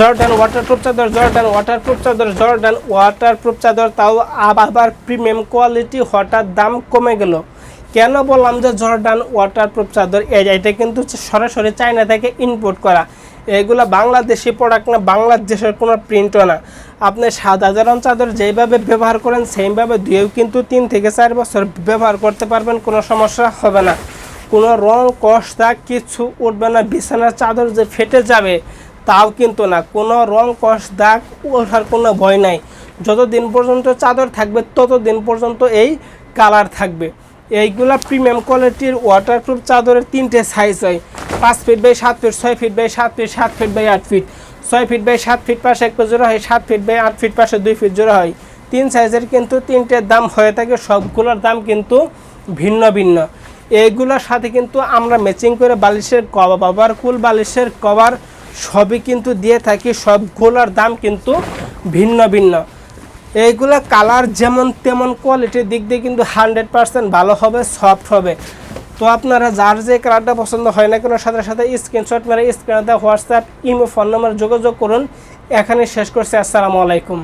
Jordan waterproof চাদর, Jordan waterproof চাদর, Jordan waterproof চাদর, তাও আবার প্রিমিয়াম কোয়ালিটি হঠাৎ দাম কমে গেল। কেন বললাম যে জর্ডান ওয়াটারপ্রুফ চাদর? এটা কিন্তু সরাসরি চায়না থেকে ইম্পোর্ট করা। এগুলো বাংলাদেশি প্রোডাক্ট না, বাংলাদেশের কোনো প্রিন্টও না। আপনি সাধারণ চাদর যেভাবে ব্যবহার করেন, সেইভাবে দুয়েও কিন্তু তিন থেকে চার বছর ব্যবহার করতে পারবেন, কোনো সমস্যা হবে না। কোনো রং কষ দাগ কিছু উঠবে না। বিছানার চাদর যে ফেটে যাবে তাও কিন্তু না। কোনো রং, কষ, দাগ, ওঠার কোনো ভয় নাই। যতদিন পর্যন্ত চাদর থাকবে, ততদিন পর্যন্ত এই কালার থাকবে। এইগুলা প্রিমিয়াম কোয়ালিটির ওয়াটারপ্রুফ চাদরের তিনটে সাইজ হয়। পাঁচ ফিট বাই সাত ফিট ছয় ফিট বাই সাত ফিট সাত ফিট বাই আট ফিট ছয় ফিট বাই সাত ফিট পাশে এক ফিট জোড়া হয়, সাত ফিট বাই আট ফিট পাশে দুই ফিট জোড়া হয়। তিন সাইজের কিন্তু তিনটের দাম হয়ে থাকে, সবগুলোর দাম কিন্তু ভিন্ন ভিন্ন। এইগুলোর সাথে কিন্তু আমরা ম্যাচিং করে বালিশের কভার কুল বালিশের কভার সবই কিন্তু দিয়ে থাকি সবগুলোর দাম কিন্তু ভিন্ন ভিন্ন। এইগুলা কালার যেমন তেমন কোয়ালিটির দিক দিয়ে কিন্তু হান্ড্রেড পারসেন্ট ভালো হবে সফট হবে। তো আপনারা যার যে কালারটা পছন্দ হয় না কেন, সাথে সাথে স্ক্রিনশট মেরে স্ক্রিনে হোয়াটসঅ্যাপ ইমো ফোন নাম্বার যোগাযোগ করুন। এখানে শেষ করছি, আসসালামু আলাইকুম।